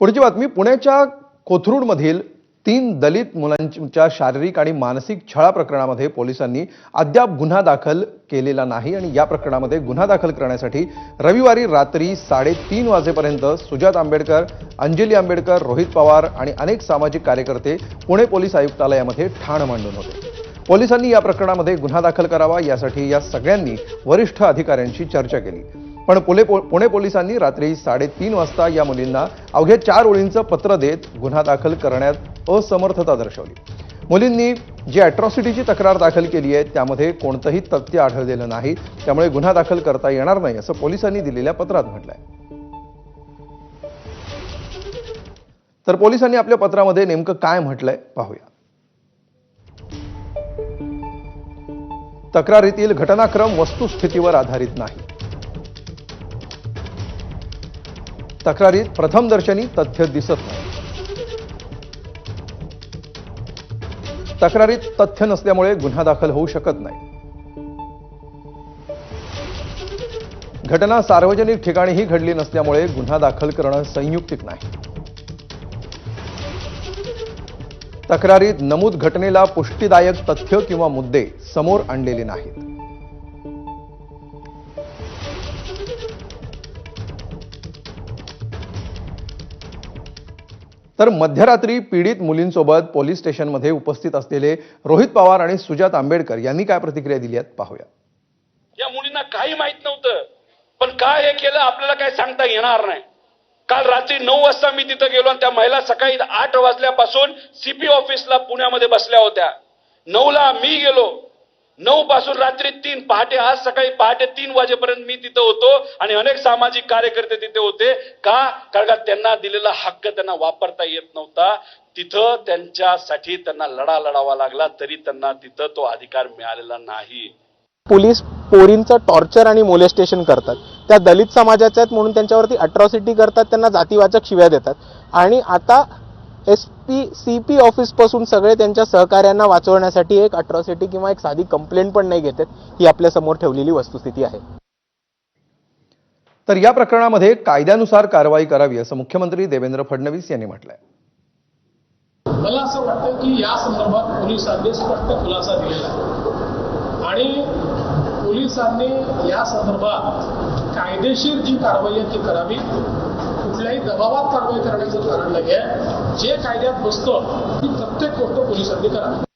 पुढची बातमी पुण्याच्या कोथरूडमधील तीन दलित मुलांच्या शारीरिक आणि मानसिक छळा प्रकरणामध्ये पोलिसांनी अद्याप गुन्हा दाखल केलेला नाही आणि या प्रकरणामध्ये गुन्हा दाखल करण्यासाठी रविवारी रात्री साडेतीन वाजेपर्यंत सुजात आंबेडकर अंजली आंबेडकर रोहित पवार आणि अनेक सामाजिक कार्यकर्ते पुणे पोलीस आयुक्तालयामध्ये ठाण मांडून होते. पोलिसांनी या प्रकरणामध्ये गुन्हा दाखल करावा यासाठी या सगळ्यांनी वरिष्ठ अधिकाऱ्यांशी चर्चा केली. पण पुणे पो- पुणे पोलिसांनी रात्री साडेतीन वाजता या मुलींना अवघ्या चार ओळींचं पत्र देत गुन्हा दाखल करण्यात असमर्थता दर्शवली. मुलींनी जी अॅट्रॉसिटीची तक्रार दाखल केली आहे त्यामध्ये कोणतंही तथ्य आढळलेलं नाही त्यामुळे गुन्हा दाखल करता येणार नाही असं पोलिसांनी दिलेल्या पत्रात म्हटलंय. तर पोलिसांनी आपल्या पत्रामध्ये नेमकं काय म्हटलंय पाहूया. तक्रारीतील घटनाक्रम वस्तुस्थितीवर आधारित नाही. तक्रारीत प्रथमदर्शनी तथ्य दिसत नाही. तक्रारीत तथ्य नसल्यामुळे गुन्हा दाखल होऊ शकत नाही. घटना सार्वजनिक ठिकाणीही घडली नसल्यामुळे गुन्हा दाखल करणं संयुक्तिक नाही. तक्रारीत नमूद घटनेला पुष्टीदायक तथ्य किंवा मुद्दे समोर आणलेले नाहीत. तर मध्यरात्री पीडित मुलींसोबत पोलीस स्टेशनमध्ये उपस्थित असलेले रोहित पवार आणि सुजात आंबेडकर यांनी काय प्रतिक्रिया दिली आहेत पाहूया. या मुलींना काही माहीत नव्हतं पण काय हे केलं आपल्याला काय सांगता येणार नाही. काल रात्री नऊ वाजता मी तिथं गेलो आणि त्या महिला सकाळी आठ वाजल्यापासून सीपी ऑफिसला पुण्यामध्ये बसल्या होत्या. नऊला मी गेलो नऊ पासून रात्री तीन पहाटे आज सकाळी पहाटे तीन वाजेपर्यंत मी तिथं होतो आणि अनेक सामाजिक कार्यकर्ते तिथे होते. का? कारण का त्यांना दिलेला हक्क त्यांना वापरता येत नव्हता. तिथं त्यांच्यासाठी त्यांना लढा लढावा लागला तरी त्यांना तिथं तो अधिकार मिळालेला नाही. पोलीस पोरींचं टॉर्चर आणि मोलेस्टेशन करतात. त्या दलित समाजाच्या आहेत म्हणून त्यांच्यावरती अट्रॉसिटी करतात त्यांना जातीवाचक शिव्या देतात. आणि आता एस पी सी पी ऑफिसपासून सगळे त्यांच्या सहकार्यांना वाचवण्यासाठी एक अट्रॉसिटी किंवा एक साधी कंप्लेंट पण नाही घेतात ही आपल्यासमोर ठेवलेली वस्तुस्थिती आहे. तर या प्रकरणामध्ये कायद्यानुसार कारवाई करावी असं मुख्यमंत्री देवेंद्र फडणवीस यांनी म्हटलंय. मला असं वाटतं की या संदर्भात पोलिसांनी स्पष्ट खुलासा दिलेला आहे. आणि पोलिसांनी या संदर्भात कायदेशीर जी कारवाई आहे ती करावी. कुठल्याही दबावात कारवाई करण्याचं कारण नाही आहे जे कायद्यात बसतं ती प्रत्येक गोष्ट पोलिसांनी करावी.